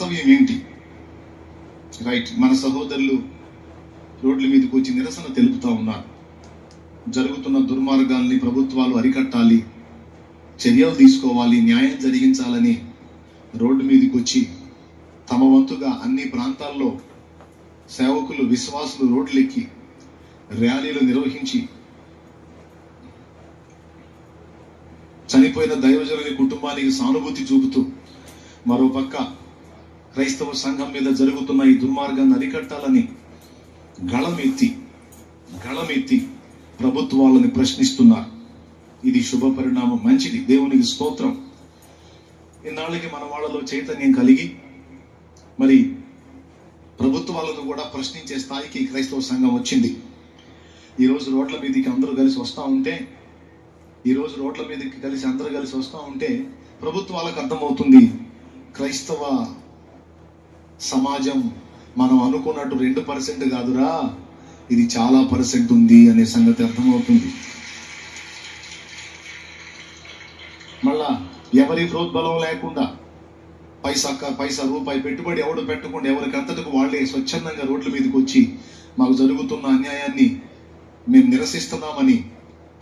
కర్తవ్యం ఏంటి రైట్ మన సహోదరులు రోడ్ల మీదకి వచ్చి నిరసన తెలుపుతూ ఉన్నారు. జరుగుతున్న దుర్మార్గాల్ని ప్రభుత్వాలు అరికట్టాలి చర్యలు తీసుకోవాలి న్యాయం జరిగించాలని రోడ్డు మీదకి వచ్చి తమ వంతుగా అన్ని ప్రాంతాల్లో సేవకులు విశ్వాసులు రోడ్లెక్కి ర్యాలీలు నిర్వహించి చనిపోయిన దైవజనుని కుటుంబానికి సానుభూతి చూపుతూ మరోపక్క క్రైస్తవ సంఘం మీద జరుగుతున్న ఈ దుర్మార్గాన్ని అరికట్టాలని గళమెత్తి గళమెత్తి ప్రభుత్వాలని ప్రశ్నిస్తున్నారు. ఇది శుభ పరిణామం మంచిది. దేవునికి స్తోత్రం. ఇన్నాళ్ళకి మన వాళ్ళలో చైతన్యం కలిగి మరి ప్రభుత్వాలను కూడా ప్రశ్నించే స్థాయికి క్రైస్తవ సంఘం వచ్చింది. ఈరోజు రోడ్ల మీదకి అందరూ కలిసి వస్తూ ఉంటే ఈరోజు రోడ్ల మీదకి కలిసి అందరూ కలిసి వస్తూ ఉంటే ప్రభుత్వాలకు అర్థమవుతుంది క్రైస్తవ సమాజం మనం అనుకున్నట్టు రెండు పర్సెంట్ కాదురా. ఇది చాలా పర్సెంట్ ఉంది అనే సంగతి అర్థమవుతుంది. మళ్ళా ఎవరి ప్రోద్బలం లేకుండా పైసా పైసా రూపాయి పెట్టుబడి ఎవడు పెట్టకుండా ఎవరికి అంతటికి వాళ్ళే స్వచ్ఛందంగా రోడ్ల మీదకి వచ్చి మాకు జరుగుతున్న అన్యాయాన్ని మేము నిరసిస్తున్నామని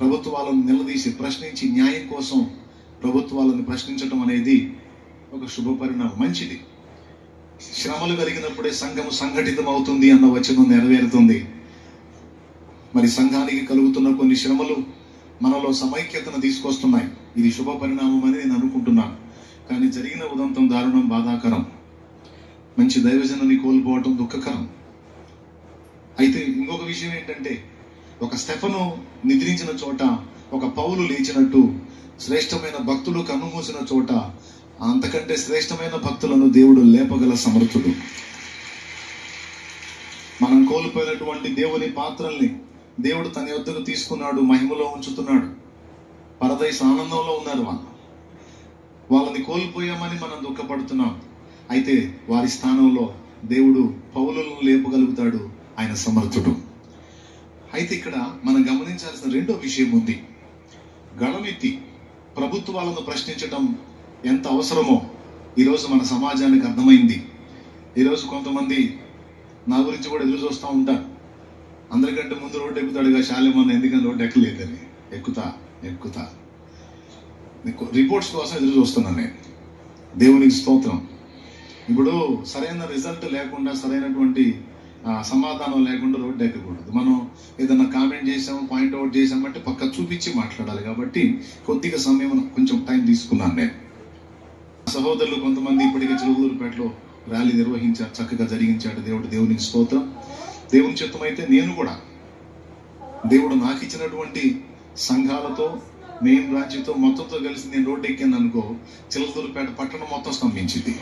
ప్రభుత్వాలను నిలదీసి ప్రశ్నించి న్యాయం కోసం ప్రభుత్వాలను ప్రశ్నించడం అనేది ఒక శుభ పరిణామం మంచిది. శ్రమలు కలిగినప్పుడే సంఘము సంఘటితం అవుతుంది అన్న వచనం నెరవేరుతుంది. మరి సంఘానికి కలుగుతున్న కొన్ని శ్రమలు మనలో సమైక్యతను తీసుకొస్తున్నాయి. ఇది శుభ పరిణామం అని నేను అనుకుంటున్నాను. కానీ జరిగిన ఉదంతం దారుణం బాధాకరం. మంచి దైవజనాన్ని కోల్పోవటం దుఃఖకరం. అయితే ఇంకొక విషయం ఏంటంటే ఒక స్టెఫను నిద్రించిన చోట ఒక పౌలు లేచినట్టు శ్రేష్టమైన భక్తుడు కన్నుమూసిన చోట అంతకంటే శ్రేష్టమైన భక్తులను దేవుడు లేపగల సమర్థుడు. మనం కోల్పోయినటువంటి దేవుని పాత్రల్ని దేవుడు తన యొద్దకు తీసుకున్నాడు మహిమలో ఉంచుతున్నాడు. పరదైస్ ఆనందంలో ఉన్నారు వాళ్ళు. వాళ్ళని కోల్పోయామని మనం దుఃఖపడుతున్నాం. అయితే వారి స్థానంలో దేవుడు పౌలను లేపగలుగుతాడు ఆయన సమర్థుడు. అయితే ఇక్కడ మనం గమనించాల్సిన రెండో విషయం ఉంది. గళమెత్తి ప్రభుత్వాలను ప్రశ్నించడం ఎంత అవసరమో ఈరోజు మన సమాజానికి అర్థమైంది. ఈరోజు కొంతమంది నా గురించి కూడా ఎదురు చూస్తూ ఉంటారు. అందరికంటే ముందు రోడ్డు ఎక్కుతాడుగా శాలిమన్న ఎందుకని రోడ్డు ఎక్కలేదని. ఎక్కుతా ఎక్కుతా. నీకు రిపోర్ట్స్ కోసం ఎదురు చూస్తున్నాను నేను. దేవునికి స్తోత్రం. ఇప్పుడు సరైన రిజల్ట్ లేకుండా సరైనటువంటి సమాధానం లేకుండా రోడ్డు ఎక్కకూడదు. మనం ఏదైనా కామెంట్ చేసాము పాయింట్ అవుట్ చేసామంటే పక్క చూపించి మాట్లాడాలి. కాబట్టి కొద్దిగా సమయం కొంచెం టైం తీసుకున్నాను నేను. సహోదరులు కొంతమంది ఇప్పటికే చిలుగులూరుపేటలో ర్యాలీ నిర్వహించారు. చక్కగా జరిగించాడు దేవుడు. దేవునికి స్తోత్రం. దేవుని చిత్తం అయితే నేను కూడా దేవుడు నాకు ఇచ్చినటువంటి సంఘాలతో మెయిన్ బ్రాంచ్తో మొత్తంతో కలిసి నేను రోడ్డు ఎక్కాను అనుకో చిలకలూరుపేట పట్టణం మొత్తం స్తంభించింది.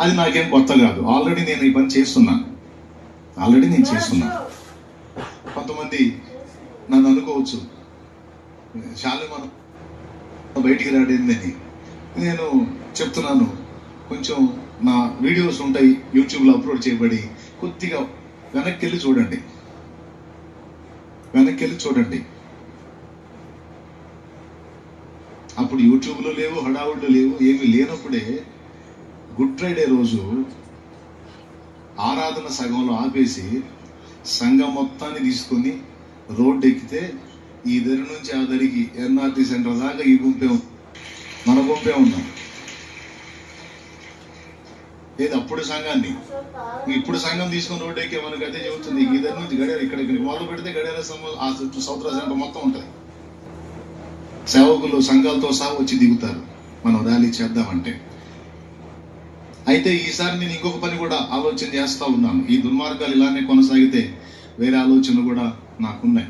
అది నాకేం కొత్త కాదు. ఆల్రెడీ నేను ఈ పని చేస్తున్నాను ఆల్రెడీ నేను చేస్తున్నాను కొంతమంది నన్ను అనుకోవచ్చు చాలా బయటికి రాడిందని నేను చెప్తున్నాను కొంచెం నా వీడియోస్ ఉంటాయి యూట్యూబ్లో అప్లోడ్ చేయబడి కొద్దిగా వెనక్కి వెళ్ళి చూడండి. వెనక్కి వెళ్ళి చూడండి. అప్పుడు యూట్యూబ్లో లేవు హడావుళ్ళు లేవు ఏమి లేనప్పుడే గుడ్ ఫ్రైడే రోజు ఆరాధన సగంలో ఆపేసి సంఘం మొత్తాన్ని తీసుకొని రోడ్డు ఎక్కితే ఈ దరి నుంచి ఆ దరికి ఎన్ఆర్టీ సెంటర్ దాకా ఈ గుంపే ఉంది. మన గుంపే ఉన్నాం ఏది అప్పుడు సంఘాన్ని? ఇప్పుడు సంఘం తీసుకుని రోడ్డు మనకు అదే చెబుతుంది. ఈ దరి నుంచి గడియార ఇక్కడ ఇక్కడికి మొదలు పెడితే గడియార సమూహం ఆ చుట్టూ సౌత్ర సెంటర్ మొత్తం ఉంటుంది. సేవకులు సంఘాలతో సహా వచ్చి దిగుతారు. మనం ర్యాలీ చేద్దామంటే. అయితే ఈసారి నేను ఇంకొక పని కూడా ఆలోచన చేస్తా ఉన్నాను. ఈ దుర్మార్గాలు ఇలానే కొనసాగితే వేరే ఆలోచనలు కూడా నాకున్నాయి.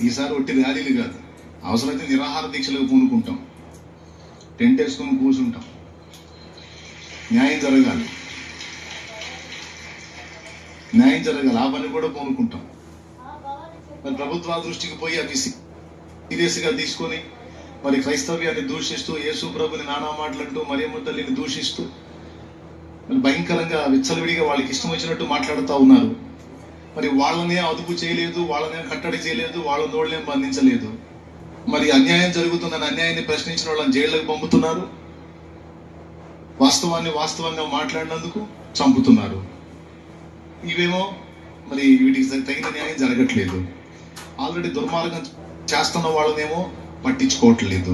ఈసారి ఒట్టి ర్యాలీలు కాదు. అవసరమైతే నిరాహార దీక్షలకు పూనుకుంటాం. టెంట్ వేసుకొని కూర్చుంటాం. న్యాయం జరగాలి. న్యాయం జరగాలి. ఆ పని కూడా పూనుకుంటాం. మరి ప్రభుత్వాల దృష్టికి పోయి అవి సీరియస్గా తీసుకొని మరి క్రైస్తవ్యాన్ని దూషిస్తూ యేసు ప్రభుని నానా మాటలంటూ మరియమ్మ తల్లిని దూషిస్తూ మరి భయంకరంగా విచ్చలవిడిగా వాళ్ళకి ఇష్టం వచ్చినట్టు మాట్లాడుతూ ఉన్నారు. మరి వాళ్ళనే అదుపు చేయలేదు వాళ్ళనే కట్టడి చేయలేదు వాళ్ళ నోళ్ళనేం బంధించలేదు. మరి అన్యాయం జరుగుతుందని అన్యాయాన్ని ప్రశ్నించిన వాళ్ళని జైళ్ళకు పంపుతున్నారు. వాస్తవాన్ని వాస్తవంగా మాట్లాడినందుకు చంపుతున్నారు. ఇవేమో మరి వీటికి తగిన న్యాయం జరగట్లేదు. ఆల్రెడీ దుర్మార్గం చేస్తున్న వాళ్ళనేమో పట్టించుకోవట్లేదు.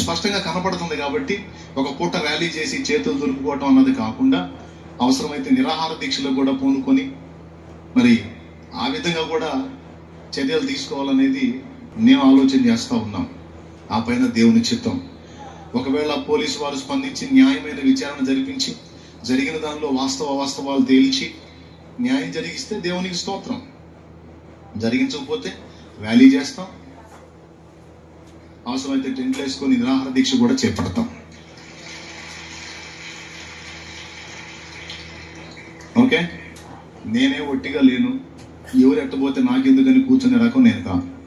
స్పష్టంగా కనపడుతుంది కాబట్టి ఒక పూట ర్యాలీ చేసి చేతులు దులుపుకోవటం అన్నది కాకుండా అవసరమైతే నిరాహార దీక్షలు కూడా పూనుకొని మరి ఆ విధంగా కూడా చర్యలు తీసుకోవాలనేది మేము ఆలోచన చేస్తూ ఉన్నాం. ఆ పైన దేవుని చిత్తం. ఒకవేళ పోలీసు వారు స్పందించి న్యాయమైన విచారణ జరిపించి జరిగిన దానిలో వాస్తవ వాస్తవాలు తేల్చి న్యాయం జరిగిస్తే దేవునికి స్తోత్రం. జరిగించకపోతే వ్యాలీ చేస్తాం. అవసరమైతే టెంట్లు వేసుకొని నిరాహార దీక్ష కూడా చేపడతాం. ఓకే? నేనే ఒట్టిగా లేను. ఎవరు ఎట్టబోతే నాకెందుకని కూర్చునే రకం నేను కాను